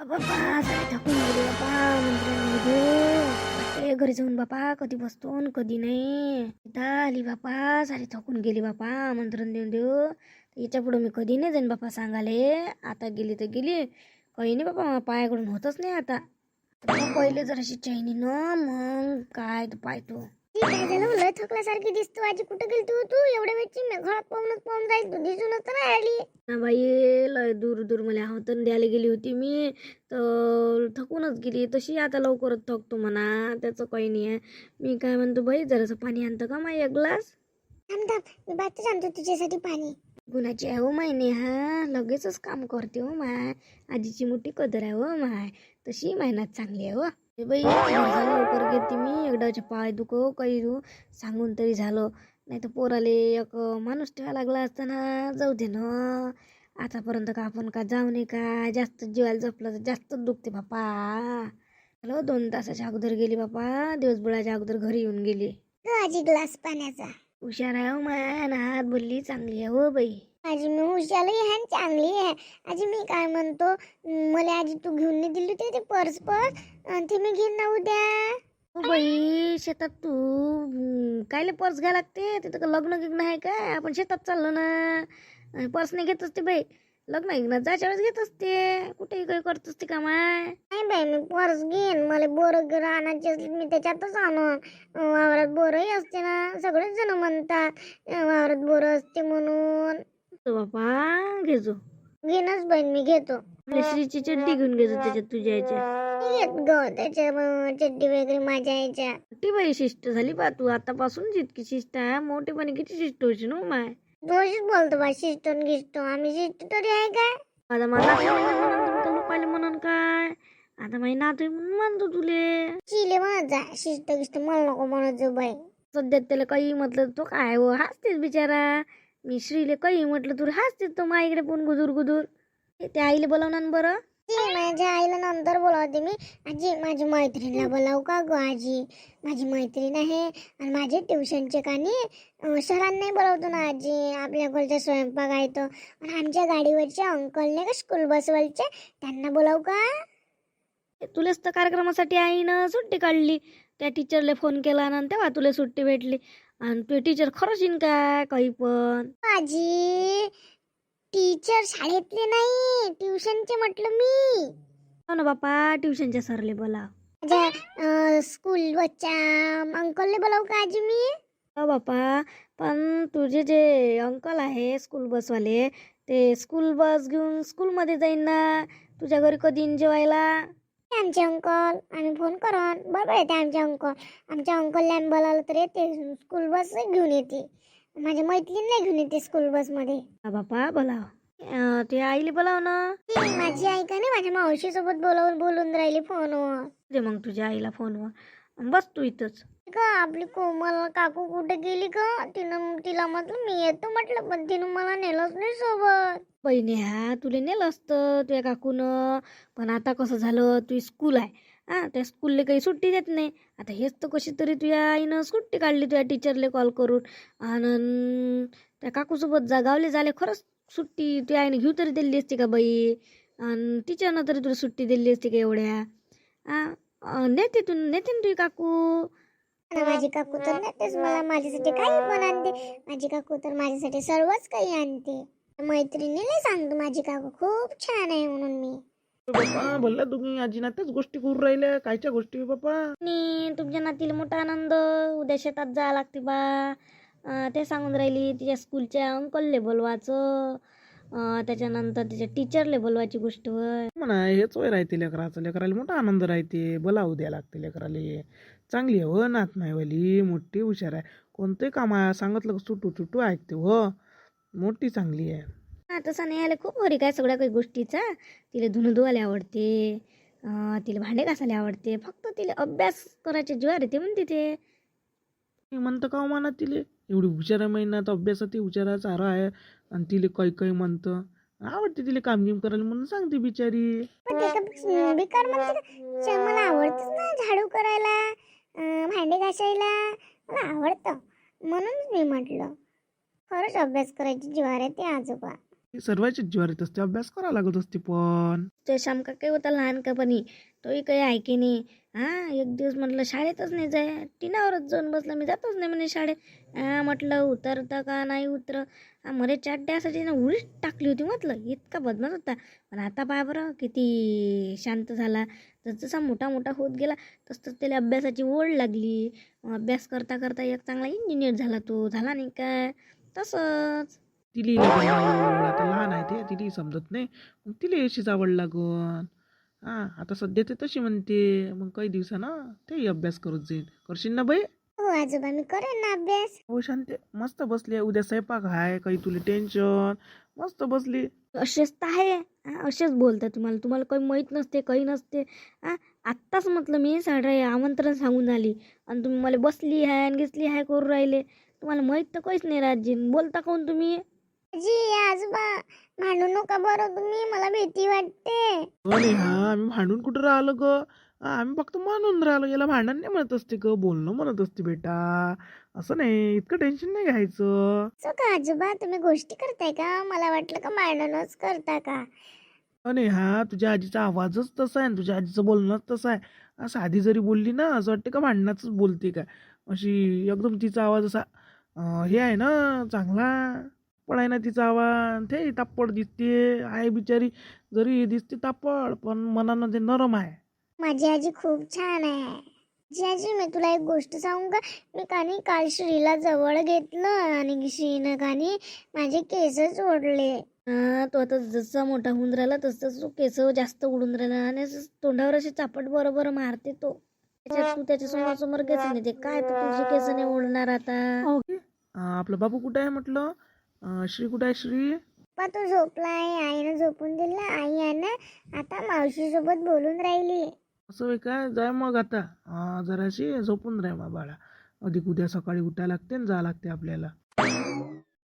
बापा सारे थकून गेले बापा मंदिरामध्ये घरी जाऊन बापा कधी बसतो न कधी नाही. इथं आली बापा सारी थकून गेली बापा आमंत्रण देऊन देऊ. याच्या पुढं मी कधी नाही जाईन बापा सांगाले आता गेली तर गेली. काही नाही बापा पायाकडून होतच नाही आता. पहिले जराशी चैनी न मग काय पाहतो. पाय तो लय थकल्यासारखी दिसतो. आजी कुठे गेली तू तू? एवढ्या वेळची मी घरात पाहूनच पाहून जाईल तू दिसूनच तर आली ना बाई लय दूर दूर मला हवतन द्यायला गेली होती मी. तर थकूनच गेली. तशी आता लवकरच थकतो म्हणा. त्याचं काही नाही आहे मी काय म्हणतो बाई जरासं पाणी आणतं का माई एक ग्लास? थांब थांब. मी बातच आणतो तुझ्यासाठी पाणी. गुणाची आहे हो माय नेहा? लगेचच काम करते हो माय. आजीची मोठी कदर आहे हो माय. तशी मेहनत चांगली आहे हो. बाई लवकर घेते मी. एकदाचे पाय दुखो काही दु सांगून तरी झालं. नाही तर पोराले एक माणूस ठेवा लागला असताना जाऊ दे ना. आतापर्यंत का आपण का जाऊ नये का? जास्त जीवाला जपलं तर जास्तच दुखते बापा. हॅलो दोन तासाच्या अगोदर गेली बापा. दिवसभराच्या अगोदर घरी येऊन गेली. आजी ग्लास पाण्याचा. हुशार आहे हो माय ना हात बोलली. चांगली आहे हो बाई. आजी मी हुशारही आहे आणि चांगली आहे. आजी मी काय म्हणतो मला आजी तू घेऊन नाही दिली होती ते पर्स पर्स ते मी घेईन ना उद्या. बाई शेतात तू कायले पर्स घ्या लागते? तिथं का लग्न गिग्न आहे काय? आपण शेतात चाललो ना. पर्स नाही घेत असते बाई. लग्न गिग्न जायच्या वेळेस घेत असते. कुठेही काही करत असते का माय? नाही बाई मी पर्स घेईन. मला बोरं आणायचे असले मी त्याच्यातच आणून. वावरात बोरही असते ना. सगळेच जण म्हणतात वावरात बोरं असते म्हणून. बापा घेजो घेणच बहीण मी घेतो. आपल्या श्रीची चड्डी घेऊन घेजो त्याच्यात तुझ्या याच्या. घेत ग त्याच्या अं, चड्डी वगैरे माझ्या याच्या. किती बाई शिस्त झाली बा तू आतापासून जितकी शिस्त आहे मोठेपणी किती शिस्त होती ना हो माय. दोषच बोलतो बा शिस्टून गिस्टो आम्ही शिस्त तरी आहे काय? माझा माझा म्हणून तुमच्या लोकायला म्हणून काय? आता माही नातू म्हणून म्हणतो तुले. चिले म्हणत जा शिस्त गिस्त मला नको म्हणत जो बाई. सध्या त्याला काही म्हटलं तो काय हो? हसतेच बिचारा. मी श्रीले काही म्हटलं तू हसतेच तो माईकडे पण गुदूर गुदूर. ते- त्या आईले बोलावणार ना बरं? ती माझ्या आईला नंतर बोलावते मी. आजी माझी मैत्रिणीला बोलावू का ग आजी? माझी मैत्रीण आहे आणि माझे ट्युशनचे कानी अं, सरांना नाही बोलावतो ना आजी. आपल्या घरचा स्वयंपाक आहे तो. आणि आमच्या गाडीवरचे अंकल नाही का स्कूल बसवायचे त्यांना बोलावू का? तुलेच तर कार्यक्रमासाठी आईनं सुट्टी काढली. त्या टीचरला फोन केला ना तेव्हा तुला सुट्टी भेटली. आणि तू टीचर खरंच येईन काय? काही पण. आजी टीचर शाळेतले नाही ट्युशनचे म्हटलं मी. हो ना बापा ट्युशनच्या सरले बोला. माझ्या स्कूल बच्चा अंकलने बोलावू का आजी मी? हो बापा पण तुझे जे अंकल आहे स्कूल बसवाले ते स्कूल बस घेऊन स्कूलमध्ये जाईन ना. तुझ्या घरी कधी जेवायला आमचे अंकल आम्ही फोन करून बरोबर येते आमचे अंकल. आमच्या अंकलला बोलावलं तर येते स्कूल बस घेऊन येते. माझ्या मैत्रिणीला घेऊन येते स्कूल बसमध्ये बापा बोलाव ते आईले बोलाव ना. माझी आई का नाही माझ्या मावशीसोबत बोलावून बोलून राहिली फोनवर मग तुझ्या आईला फोनवर बस तू इथंच. का आपली कोमल काकू कुठे गेली का? तिनं तिला म्हटलं मी येतो म्हटलं पण तिनं मला नेलंच नाही सोबत. बहिणी हा तुला नेलं असतं तुझ्या काकूनं. पण आता कसं झालं तुझी स्कूल आहे. हा त्या स्कूलला काही सुट्टी देत नाही. आता हेच तर कशी तरी तुझ्या आईनं सुट्टी काढली तुझ्या टीचरले कॉल करून. आणि त्या काकूसोबत जा गावले झाले खरंच सुट्टी तुझ्या आईने घेऊ तरी दिली असती का बाई? आणि टीचरनं तरी तुला सुट्टी दिली असती का एवढ्या? हा नेते तू नेते ना तुझी काकू? माझी काकू तर नेतेच मला माझ्यासाठी काही पण आणते. माझी काकू तर माझ्यासाठी सर्वच काही आणते. मैत्रिणीला सांगतो माझी काकू खूप छान आहे म्हणून मी. बाप्पा भल्ला तुम्ही आजीना त्याच गोष्टी करून राहिल्या. कायच्या गोष्टी बाप्पा आणि तुमच्या नातीला मोठा आनंद उद्या शेतात जायला लागते बा. अं, ते सांगून राहिली तिच्या स्कूलच्या अंकलले बोलवायचं. अं, त्याच्यानंतर तिच्या टीचरले बोलवायची गोष्ट होय. म्हणा हेच वय राहते लेकराचं. लेकराला मोठा आनंद राहते. बोलावू द्या लागते लेकराले. चांगली आहे हो नात नाही मोठी हुशार आहे. कोणतंही काम आहे सांगितलं का सुटू सुटू ऐकते हो. मोठी चांगली आहे. हा तसं नाही आलं खूप हरी काय सगळ्या काही गोष्टीचा. तिला धुणं धुवायला आवडते अं, तिला भांडे घासायला आवडते. फक्त तिला अभ्यास करायचे ज्वार येते म्हणते ते. मी म्हणतं का हो म्हणा तिले? एवढी हुशार आहे महिन्यात अभ्यासात हुशार चारा आहे. आणि तिले काही काही म्हणतं. आवडते तिला काम गिम करायला म्हणून सांगते बिचारी. पण ते का बेकार म्हणते का च- मला आवडतच ना झाडू करायला. भांडे घासायला मला आवडतं म्हणूनच मी म्हटलं. खरंच अभ्यास करायची जीवार आहे ते आजोबा. सर्वांची ज्वारी असते अभ्यास करावा लागत असते पण. तो श्याम का काही होता लहानपणी तोही काही ऐके नाही. हा एक दिवस म्हटलं शाळेतच नाही जाय. टिनावरच जाऊन बसला. मी जातच नाही म्हणे शाळेत. हा म्हटलं उतरता का नाही उतर? हा मरे चाट द्यासाठी ना उडीच टाकली होती म्हटलं. इतका बदमाश होता. पण आता पहा बरं किती शांत झाला. जसा मोठा मोठा होत गेला तस तस त्याला अभ्यासाची ओढ लागली. अभ्यास करता करता एक चांगला इंजिनियर झाला तो. झाला नाही काय तसंच. तिली आता लहान आहे ते तिली समजत नाही. मग तिला अशीच आवड लागन. हा आता सध्या ते तशी म्हणते. मग काही दिवसानं तेही अभ्यास करत जाईल करशील ना बाई? हो आजोबा मी करेन ना अभ्यास. हो शांते मस्त बसली. उद्या स्वयंपाक आहे. काही तुला टेन्शन मस्त बसली. असेच तर आहे असेच बोलतात तुम्हाला. तुम्हाला काही माहीत नसते काही नसते. हा आत्ताच म्हटलं मी साडे आमंत्रण सांगून आली आणि तुम्ही मला बसली आहे आणि घेतली आहे करू राहिले. तुम्हाला माहीत तर काहीच नाही राजी बोलता कोण तुम्ही? आजी आजोबा भांडू नका बरं तुम्ही. मला भीती वाटते. अरे हा आम्ही भांडून कुठं राहिलो ग? आम्ही फक्त म्हणून राहिलो याला भांडण नाही म्हणत असते ग. बोलणं म्हणत असते बेटा. असं नाही. इतकं टेन्शन नाही घ्यायचं. सो का आजोबा? तुम्ही गोष्टी करताय का? मला वाटलं का भांडणच करता का? अरे हा तुझ्या आजीचा आवाजच तसा आहे आणि तुझ्या आजीचं बोलणंच तसं आहे. हा, साधी जरी बोलली ना असं वाटतं का भांडणाच बोलते काय अशी एकदम तिचा आवाज असा अं, हे आहे ना चांगला. पण आहे ना तिचा आवाज. ते तापड दिसते आहे बिचारी. जरी दिसते तापड पण मनानं ते नरम आहे. माझी आजी खूप छान आहे. जी आजी मी तुला एक गोष्ट सांगू का? मी कानी काल श्रीला जवळ घेतलं आणि श्रीनं कानी माझे केसच ओढले हा, तो आता जसा मोठा होऊन राहिला तसं तो केस जास्त उडून राहिला आणि असं तोंडावर अशी चापट बरोबर मारते तो. त्याच्यात तू त्याच्यासमोर समोर केस नाही ते काय तू तुझे केस नाही ओढणार आता? आपलं बाबू कुठं आहे म्हटलं? श्री कुठं आहे श्री? पप्पा तो झोपलाय आईनं झोपून दिला. आई आहे ना आता मावशी सोबत बोलून राहिली. असं वे काय जाय मग आता. जराशी झोपून राह मग बाळा. अधिक उद्या सकाळी उठायला लागते आणि जा लागते आपल्याला.